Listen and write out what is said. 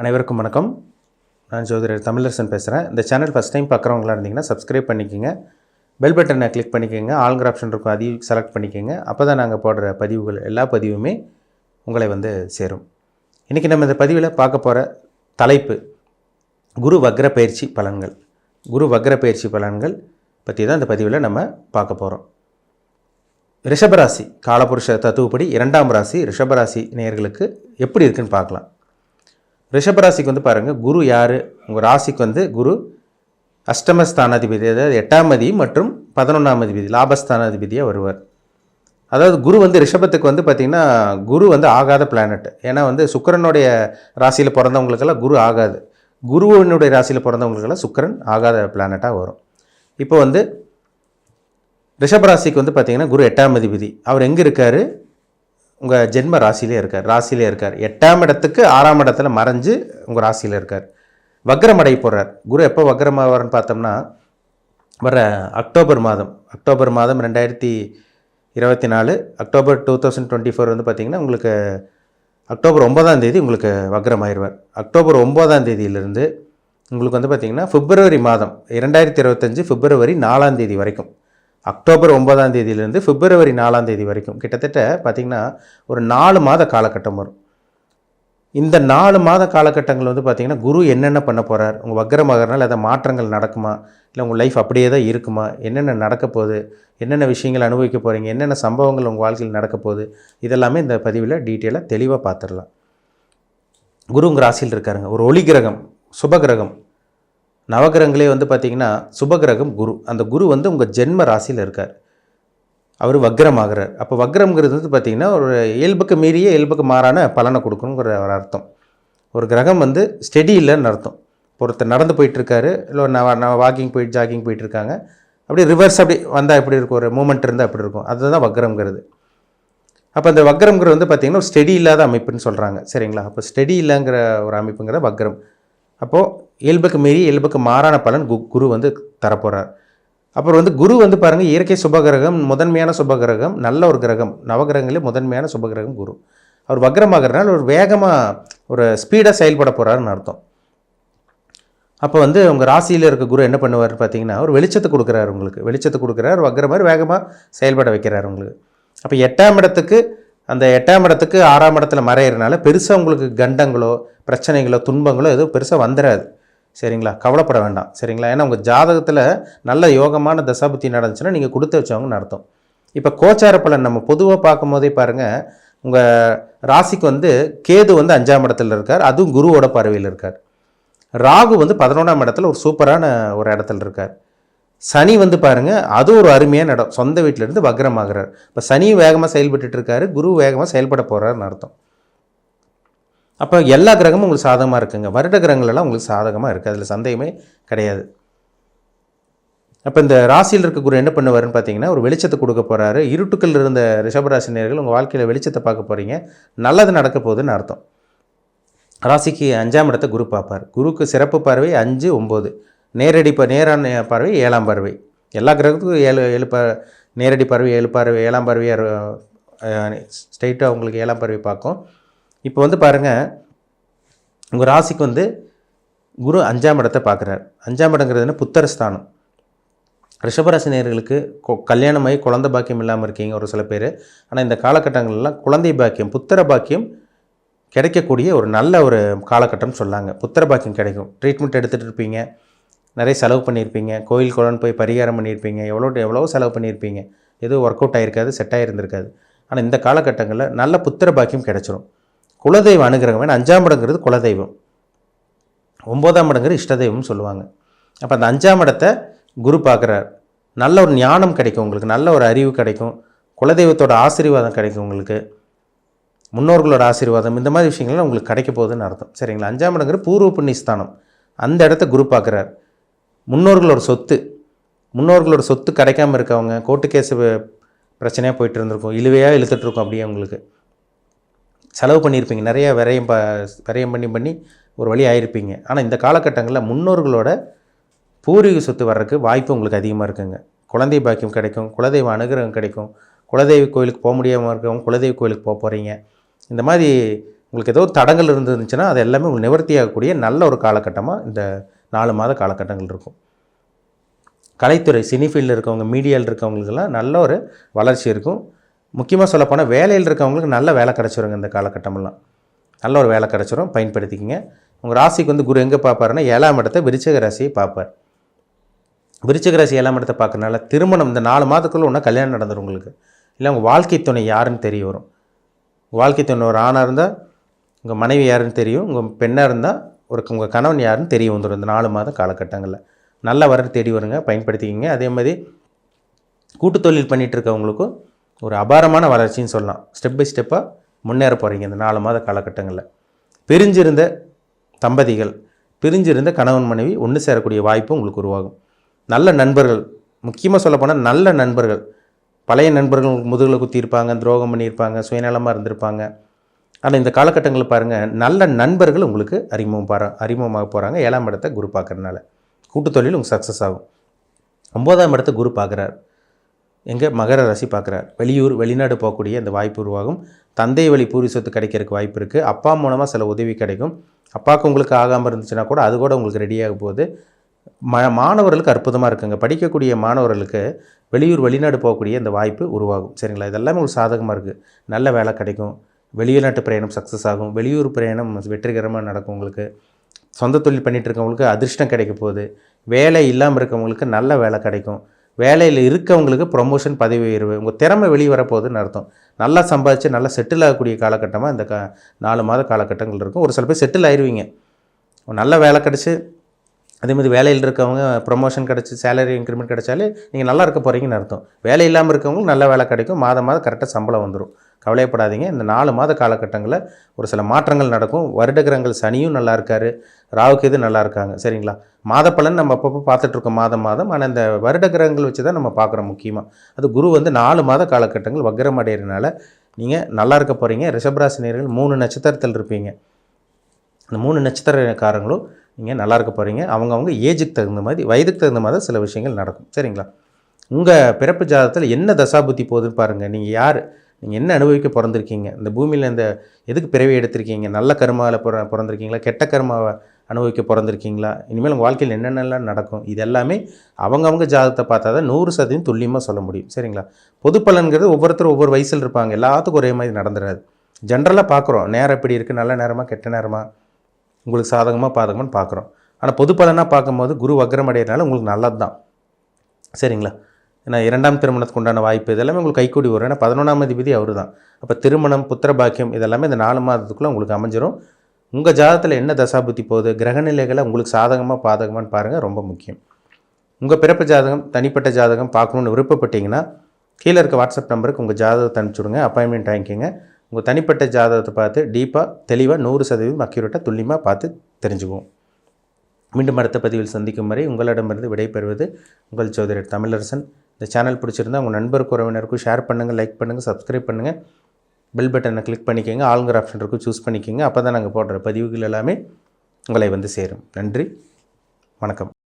அனைவருக்கும் வணக்கம். நான் ஜோதிடர் தமிழரசன் பேசுகிறேன் இந்த சேனல் ஃபஸ்ட் டைம் பார்க்குறவங்களா இருந்தீங்கன்னா சப்ஸ்கிரைப் பண்ணிக்கோங்க. பெல் பட்டனை கிளிக் பண்ணிக்கோங்க. ஆல்கிற ஆப்ஷன் இருக்கும். அதையும் செலக்ட் பண்ணிக்கோங்க. அப்போ தான் நாங்கள் போடுற பதிவுகள் எல்லா பதிவுமே உங்களை வந்து சேரும். இன்றைக்கி நம்ம இந்த பதிவில் பார்க்க போகிற தலைப்பு குரு வக்ர பயிற்சி பலன்கள். குரு வக்ர பயிற்சி பலன்கள் பற்றி தான் இந்த பதிவில் நம்ம பார்க்க போகிறோம் ரிஷபராசி காலபுருஷ தத்துவப்படி இரண்டாம் ராசி ரிஷபராசி நேயர்களுக்கு எப்படி இருக்குன்னு பார்க்கலாம். ரிஷபராசிக்கு வந்து பாருங்கள் குரு யார்? உங்கள் ராசிக்கு வந்து குரு அஷ்டமஸ்தானாதிபதி அதாவது எட்டாம் அதிபதி மற்றும் பதினொன்றாம் அதிபதி லாபஸ்தானாதிபதியாக வருவார். அதாவது குரு வந்து ரிஷபத்துக்கு வந்து பார்த்திங்கன்னா குரு வந்து ஆகாத பிளானட் ஏன்னா வந்து சுக்கரனுடைய ராசியில் பிறந்தவங்களுக்கெல்லாம் குரு ஆகாது. குருவினுடைய ராசியில் பிறந்தவங்களுக்கெல்லாம் சுக்கரன் ஆகாத பிளானட்டாக வரும். இப்போ வந்து ரிஷபராசிக்கு வந்து பார்த்திங்கன்னா குரு எட்டாம் அதிபதி. அவர் எங்கே இருக்கார்? உங்கள் ஜென்ம ராசியிலே இருக்கார். ராசியிலே இருக்கார். எட்டாம் இடத்துக்கு ஆறாம் இடத்துல மறைஞ்சு உங்கள் ராசியில் இருக்கார். வக்ரமடை போகிறார் குரு எப்போ வக்ரமாவார்னு பார்த்தோம்னா வர அக்டோபர் மாதம். அக்டோபர் மாதம் ரெண்டாயிரத்தி இருபத்தி நாலு October two thousand twenty four வந்து பார்த்திங்கன்னா உங்களுக்கு அக்டோபர் ஒன்பதாம் தேதி உங்களுக்கு வக்ரம் ஆயிடுவார் அக்டோபர் ஒம்பதாம் தேதியிலிருந்து உங்களுக்கு வந்து பார்த்திங்கன்னா பிப்ரவரி மாதம் இரண்டாயிரத்தி இருபத்தஞ்சி பிப்ரவரி நாலாம் தேதி வரைக்கும். அக்டோபர் ஒன்பதாம் தேதியிலேருந்து பிப்ரவரி நாலாம் தேதி வரைக்கும் கிட்டத்தட்ட பார்த்திங்கன்னா ஒரு நாலு மாத காலகட்டம் வரும். இந்த நாலு மாத காலகட்டங்கள் வந்து பார்த்திங்கன்னா குரு என்னென்ன பண்ண போகிறார் உங்கள் வக்ரமாகறனால அதை மாற்றங்கள் நடக்குமா? இல்லை உங்கள் லைஃப் அப்படியே தான் இருக்குமா? என்னென்ன நடக்க போகுது? என்னென்ன விஷயங்கள் அனுபவிக்க போகிறீங்க என்னென்ன சம்பவங்கள் உங்கள் வாழ்க்கையில் நடக்க போகுது? இதெல்லாமே இந்த பதிவில் டீட்டெயிலாக தெளிவாக பார்த்துடலாம் குரு உங்கள் ராசியில் இருக்காருங்க. ஒரு ஒளி கிரகம் சுப கிரகம். நவகிரகங்களே வந்து பார்த்திங்கன்னா சுபகிரகம் குரு. அந்த குரு வந்து உங்கள் ஜென்ம ராசியில் இருக்கார். அவர் வக்ரமாகிறார். அப்போ வக்ரம்ங்கிறது வந்து பார்த்திங்கன்னா ஒரு இயல்புக்கு மீறிய இயல்புக்கு மாறான பலனை கொடுக்கணுங்கிற ஒரு அர்த்தம். ஒரு கிரகம் வந்து ஸ்டெடி இல்லைன்னு அர்த்தம். ஒருத்தர் நடந்து போயிட்டுருக்காரு இல்லை நான் நான் வாக்கிங் போயிட்டு ஜாகிங் போயிட்டுருக்காங்க. அப்படியே ரிவர்ஸ் அப்படி வந்தால் எப்படி இருக்கும்? ஒரு மூமெண்ட் இருந்தால் அப்படி இருக்கும்? அதுதான் வக்ரம்ங்கிறது. அப்போ அந்த வக்ரம்ங்கிறது வந்து பார்த்திங்கன்னா ஒரு ஸ்டெடி இல்லாத அமைப்புன்னு சொல்கிறாங்க சரிங்களா? அப்போ ஸ்டெடி இல்லைங்கிற ஒரு அமைப்புங்கிற வக்ரம். அப்போது இயல்புக்கு மீறி இயல்புக்கு மாறான பலன் கு குரு வந்து தரப்போகிறார் அப்புறம் வந்து குரு வந்து பாருங்கள் இயற்கை சுபகிரகம் முதன்மையான சுபகிரகம் நல்ல ஒரு கிரகம். நவகிரகங்களே முதன்மையான சுபகிரகம் குரு. அவர் வக்ரமாகறதுனால ஒரு வேகமாக ஒரு ஸ்பீடாக செயல்பட போகிறாருன்னு அர்த்தம். அப்போ வந்து உங்கள் ராசியில் இருக்க குரு என்ன பண்ணுவார் பார்த்தீங்கன்னா ஒரு வெளிச்சத்தை கொடுக்குறாரு உங்களுக்கு. வெளிச்சத்தை கொடுக்குறாரு வக்ர மாதிரி வேகமாக செயல்பட வைக்கிறார் உங்களுக்கு. அப்போ எட்டாம் இடத்துக்கு அந்த எட்டாம் இடத்துக்கு ஆறாம் இடத்துல மறையிறனால பெருசாக உங்களுக்கு கண்டங்களோ பிரச்சனைகளோ துன்பங்களோ எதுவும் பெருசாக வந்துடாது சரிங்களா? கவலைப்பட வேண்டாம். சரிங்களா? ஏன்னா உங்கள் ஜாதகத்தில் நல்ல யோகமான தசாபுத்தி நடந்துச்சுன்னா நீங்கள் கொடுத்து வச்சவங்கன்னு அர்த்தம். இப்போ கோச்சார பலன் நம்ம பொதுவாக பார்க்கும் போதே பாருங்கள் உங்கள் ராசிக்கு வந்து கேது வந்து அஞ்சாம் இடத்துல இருக்கார் அதுவும் குருவோட பார்வையில் இருக்கார். ராகு வந்து பதினொன்றாம் இடத்துல ஒரு சூப்பரான ஒரு இடத்துல இருக்கார். சனி வந்து பாருங்கள் அது ஒரு அருமையான இடம். சொந்த வீட்டிலேருந்து வக்ரமாகிறார். இப்போ சனி வேகமாக செயல்பட்டுட்டு இருக்காரு குரு வேகமாக செயல்பட போகிறாருன்னு அர்த்தம். அப்போ எல்லா கிரகமும் உங்களுக்கு சாதகமாக இருக்குங்க. வருட கிரகங்கள் எல்லாம் உங்களுக்கு சாதகமாக இருக்குது அதில் சந்தேகமே கிடையாது. அப்போ இந்த ராசியில் இருக்க குரு என்ன பண்ணுவாருன்னு பார்த்தீங்கன்னா ஒரு வெளிச்சத்தை கொடுக்க போகிறாரு இருட்டுக்கள் இருந்த ரிஷபராசினியர்கள் உங்கள் வாழ்க்கையில் வெளிச்சத்தை பார்க்க போகிறீங்க நல்லது நடக்க போகுதுன்னு அர்த்தம். ராசிக்கு அஞ்சாம் இடத்தை குரு பார்ப்பார். குருக்கு சிறப்பு பார்வை அஞ்சு ஒம்பது நேரடி ப நேரான பார்வை ஏழாம் பார்வை. எல்லா கிரகத்துக்கும் ஏழு ஏழு ப நேரடி பார்வை ஏழு பார்வை ஏழாம் பார்வையாக ஸ்ட்ரைட்டாக உங்களுக்கு ஏழாம் பார்வை பார்க்கும். இப்போ வந்து பாருங்கள் உங்கள் ராசிக்கு வந்து குரு அஞ்சாம் இடத்தை பார்க்குறாரு. அஞ்சாம் இடங்கிறது என்ன? புத்தரஸ்தானம். ரிஷபராசி நேர்களுக்கு கல்யாணமாகி குழந்தை பாக்கியம் இல்லாமல் இருக்கீங்க ஒரு சில பேர். ஆனால் இந்த காலகட்டங்கள்லாம் குழந்தை பாக்கியம் புத்திர பாக்கியம் கிடைக்கக்கூடிய ஒரு நல்ல ஒரு காலகட்டம்னு சொல்லாங்க. புத்திர பாக்கியம் கிடைக்கும். ட்ரீட்மெண்ட் எடுத்துகிட்டு இருப்பீங்க. நிறைய செலவு பண்ணியிருப்பீங்க. கோயில் குளம்னு போய் பரிகாரம் பண்ணியிருப்பீங்க. எவ்வளோ எவ்வளோ செலவு பண்ணியிருப்பீங்க. எதுவும் ஒர்க் அவுட் ஆகிருக்காது செட் ஆகிருந்திருக்காது ஆனால் இந்த காலகட்டங்களில் நல்ல புத்திர பாக்கியம் கிடச்சிரும். குலதெய்வ அனுகிரகம் ஏன்னா அஞ்சாம் இடங்கிறது குலதெய்வம். ஒம்போதாம் இடங்கிறது இஷ்டதெய்வம்னு சொல்லுவாங்க. அப்போ அந்த அஞ்சாம் இடத்தை குரு பார்க்குறார். நல்ல ஒரு ஞானம் கிடைக்கும் உங்களுக்கு. நல்ல ஒரு அறிவு கிடைக்கும். குலதெய்வத்தோட ஆசீர்வாதம் கிடைக்கும் உங்களுக்கு. முன்னோர்களோட ஆசீர்வாதம். இந்த மாதிரி விஷயங்கள்லாம் உங்களுக்கு கிடைக்க போகுதுன்னு அர்த்தம். சரிங்களா? அஞ்சாம் இடங்கிற பூர்வ புண்ணியஸ்தானம். அந்த இடத்த குரு பார்க்குறார். முன்னோர்களோட சொத்து. முன்னோர்களோட சொத்து கிடைக்காம இருக்கவங்க கோர்ட்டு கேஸு பிரச்சனையாக போயிட்டு இருந்திருக்கும். இழுவையாக இழுத்துட்ருக்கோம் அப்படியே உங்களுக்கு. செலவு பண்ணியிருப்பீங்க. நிறைய விரயம் ப விரயம் பண்ணி பண்ணி ஒரு வழி ஆயிருப்பீங்க. ஆனால் இந்த காலகட்டங்களில் முன்னோர்களோட பூர்வீக சொத்து வர்றதுக்கு வாய்ப்பு உங்களுக்கு அதிகமாக இருக்குங்க. குழந்தை பாக்கியம் கிடைக்கும் குலதெய்வ அனுகிரகம் கிடைக்கும் குலதெய்வ கோயிலுக்கு போக முடியாமல் இருக்கவங்க குலதெய்வ கோயிலுக்கு போக போகிறீங்க இந்த மாதிரி உங்களுக்கு ஏதோ தடங்கள் இருந்துச்சுன்னா அது எல்லாமே உங்களுக்கு நிவர்த்தியாகக்கூடிய நல்ல ஒரு காலகட்டமாக இந்த நாலு மாத காலகட்டங்கள் இருக்கும். கலைத்துறை சினி ஃபீல்டில் இருக்கவங்க மீடியாவில் இருக்கவங்களுக்கெல்லாம் நல்ல ஒரு வளர்ச்சி இருக்கும். முக்கியமாக சொல்லப்போனால் வேலையில் இருக்கவங்களுக்கு நல்ல வேலை கிடச்சிருங்க இந்த காலகட்டமெல்லாம். நல்ல ஒரு வேலை கிடச்சிரும் பயன்படுத்திக்கிங்க. உங்கள் ராசிக்கு வந்து குரு எங்கே பார்ப்பாருன்னா ஏழாம் இடத்த விருச்சக ராசியை பார்ப்பார். விருச்சக ராசி ஏழாம் இடத்த பார்க்கறனால திருமணம் இந்த நாலு மாதத்துக்குள்ளே ஒன்றா கல்யாணம் நடந்துடும் உங்களுக்கு. இல்லை உங்கள் வாழ்க்கை துணை யாருன்னு தெரிய வரும். வாழ்க்கை துணை ஒரு ஆணாக இருந்தால் உங்கள் மனைவி யாருன்னு தெரியும். உங்கள் பெண்ணாக இருந்தால் ஒரு உங்கள் கணவன் யாருன்னு தெரிய வந்துடும் இந்த நாலு மாத காலகட்டங்களில். நல்ல வர தேடி வருங்க பயன்படுத்திக்கிங்க. அதே மாதிரி கூட்டு தொழில் பண்ணிகிட்டு இருக்கவங்களுக்கும் ஒரு அபாரமான வளர்ச்சின்னு சொல்லலாம். ஸ்டெப் பை ஸ்டெப்பாக முன்னேற போகிறீங்க இந்த நாலு மாத காலகட்டங்களில். பிரிஞ்சிருந்த தம்பதிகள் பிரிஞ்சிருந்த கணவன் மனைவி ஒன்று சேரக்கூடிய வாய்ப்பு உங்களுக்கு உருவாகும். நல்ல நண்பர்கள் முக்கியமாக சொல்லப்போனால் நல்ல நண்பர்கள். பழைய நண்பர்கள் முதுகில் குத்தியிருப்பாங்க துரோகம் பண்ணியிருப்பாங்க சுயநலமாக இருந்திருப்பாங்க. ஆனால் இந்த காலகட்டங்களில் பாருங்கள் நல்ல நண்பர்கள் உங்களுக்கு அறிமுகம் பாரு அறிமுகமாக போகிறாங்க ஏழாம் இடத்தை குரு பார்க்குறதுனால. கூட்டுத்தொழில் உங்களுக்கு சக்ஸஸ் ஆகும். ஒம்போதாம் இடத்தை குரு பார்க்குறார். எங்கே மகர ராசி பார்க்குறார். வெளியூர் வெளிநாடு போகக்கூடிய அந்த வாய்ப்பு உருவாகும். தந்தை வழி பூர்வீக சொத்து கிடைக்கிறதுக்கு வாய்ப்பு இருக்குது அப்பா மூலமாக சில உதவி கிடைக்கும். அப்பாவுக்கு உங்களுக்கு ஆகாமல் இருந்துச்சுன்னா கூட அது கூட உங்களுக்கு ரெடியாக போகுது. ம மாணவர்களுக்கு அற்புதமாக இருக்குங்க. படிக்கக்கூடிய மாணவர்களுக்கு வெளியூர் வெளிநாடு போகக்கூடிய அந்த வாய்ப்பு உருவாகும். சரிங்களா? இதெல்லாமே உங்களுக்கு சாதகமாக இருக்குது நல்ல வேலை கிடைக்கும். வெளிநாட்டு பிரயாணம் சக்ஸஸ் ஆகும். வெளியூர் பிரயாணம் வெற்றிகரமாக நடக்கும் உங்களுக்கு. சொந்த தொழில் பண்ணிகிட்டு இருக்கவங்களுக்கு அதிர்ஷ்டம் கிடைக்க போகுது. வேலை இல்லாமல் இருக்கவங்களுக்கு நல்ல வேலை கிடைக்கும். வேலையில் இருக்கவங்களுக்கு ப்ரொமோஷன் பதவி உயர்வு உங்கள் திறமை வெளியே வரப்போகுதுன்னு அர்த்தம். நல்லா சம்பாதிச்சு நல்லா செட்டில் ஆகக்கூடிய காலகட்டமாக இந்த கா நாலு மாத காலகட்டங்கள் இருக்கும். ஒரு சில பேர் செட்டில் ஆயிடுவீங்க நல்ல வேலை கிடச்சி அதேமாதிரி வேலையில் இருக்கவங்க ப்ரொமோஷன் கிடச்சி சேலரி இன்க்ரிமெண்ட் கிடைச்சாலே நீங்கள் நல்லா இருக்க போகிறீங்கன்னு அர்த்தம். வேலை இல்லாமல் இருக்கவங்களுக்கு நல்ல வேலை கிடைக்கும். மாதம் மாதம் கரெக்டாக சம்பளம் வந்துடும் கவலையப்படாதீங்க. இந்த நாலு மாத காலகட்டங்களில் ஒரு சில மாற்றங்கள் நடக்கும். வருடகிரகங்கள் சனியும் நல்லா இருக்காரு. ராவுக்கு இது நல்லா இருக்காங்க. சரிங்களா? மாத பலன் நம்ம அப்பப்போ பார்த்துட்ருக்கோம் மாதம் மாதம். ஆனால் இந்த வருட கிரகங்கள் வச்சு தான் நம்ம பார்க்குறோம் முக்கியமாக அது குரு வந்து நாலு மாத காலகட்டங்கள் வக்ரம் அடைகிறதுனால நீங்கள் நல்லா இருக்க போகிறீங்க ரிஷபராசினியர்கள் மூணு நட்சத்திரத்தில் இருப்பீங்க. அந்த மூணு நட்சத்திரக்காரங்களும் நீங்கள் நல்லா இருக்க போகிறீங்க அவங்கவுங்க ஏஜுக்கு தகுந்த மாதிரி வயதுக்கு தகுந்த மாதிரி சில விஷயங்கள் நடக்கும். சரிங்களா? உங்கள் பிறப்பு ஜாதகத்தில் என்ன தசாபுத்தி போகுதுன்னு பாருங்கள் நீங்கள் யார்? நீங்கள் என்ன அனுபவிக்க பிறந்திருக்கீங்க? இந்த பூமியில் இந்த எதுக்கு பிறவி எடுத்திருக்கீங்க? நல்ல கர்மாவில் பிற பிறந்திருக்கீங்களா? கெட்ட கர்மாவை அனுபவிக்க பிறந்திருக்கீங்களா? இனிமேல் உங்கள் வாழ்க்கையில் என்னென்னலாம் நடக்கும்? இது எல்லாமே அவங்கவங்க ஜாதகத்தை பார்த்தா தான் நூறு சதவீதம் துல்லியமாக சொல்ல முடியும். சரிங்களா? பொது பலன்கிறது ஒவ்வொருத்தரும் ஒவ்வொரு வயசில் இருப்பாங்க. எல்லாத்துக்கும் ஒரே மாதிரி நடந்துடாது ஜென்ரலாக பார்க்குறோம். நேரம் எப்படி இருக்குது நல்ல நேரமாக கெட்ட நேரமாக உங்களுக்கு சாதகமாக பாதகமான்னு பார்க்குறோம். ஆனால் பொது பலனாக பார்க்கும்போது குரு வக்ரம் அடையிறதுனால உங்களுக்கு நல்லது தான் சரிங்களா? ஏன்னா இரண்டாம் திருமணத்துக்கு உண்டான வாய்ப்பு இதெல்லாமே உங்களுக்கு கைக்கூடி வரும். ஏன்னா பதினொன்றாம் அதிபதி அவர் தான் அப்போ திருமணம் புத்திர பாக்கியம் இதெல்லாமே இந்த நாலு மாதத்துக்குள்ளே உங்களுக்கு அமைஞ்சிரும். உங்கள் ஜாதகத்தில் என்ன தசாபுத்தி போகுது? கிரகநிலைகளை உங்களுக்கு சாதகமாக பாதகமான்னு பாருங்கள் ரொம்ப முக்கியம். உங்கள் பிறப்பு ஜாதகம் தனிப்பட்ட ஜாதகம் பார்க்கணுன்னு விருப்பப்பட்டீங்கன்னா கீழே இருக்க வாட்ஸ்அப் நம்பருக்கு உங்கள் ஜாதகத்தை அனுப்பிச்சுடுங்க அப்பாயின்மெண்ட் வாங்கிக்கோங்க. உங்கள் தனிப்பட்ட ஜாதகத்தை பார்த்து டீப்பாக தெளிவாக நூறு சதவீதம் அக்யூரேட்டாக துல்லியமாக பார்த்து தெரிஞ்சுக்குவோம். மீண்டும் அடுத்த பதிவில் சந்திக்கும் வரை உங்களிடமிருந்து விடைபெறுவது உங்கள் சோதரர் தமிழரசன். இந்த சேனல் பிடிச்சிருந்தா உங்கள் நண்பருக்கு உறவினருக்கும் ஷேர் பண்ணுங்கள் லைக் பண்ணுங்கள் சப்ஸ்கிரைப் பண்ணுங்கள் பெல் பட்டனை கிளிக் பண்ணிக்கோங்க. ஆளுங்கிற ஆப்ஷன் இருக்கும் சூஸ் பண்ணிக்கோங்க. அப்போ தான் நாங்கள் போடுற பதிவுகள் எல்லாமே உங்களை வந்து சேரும். நன்றி. வணக்கம்.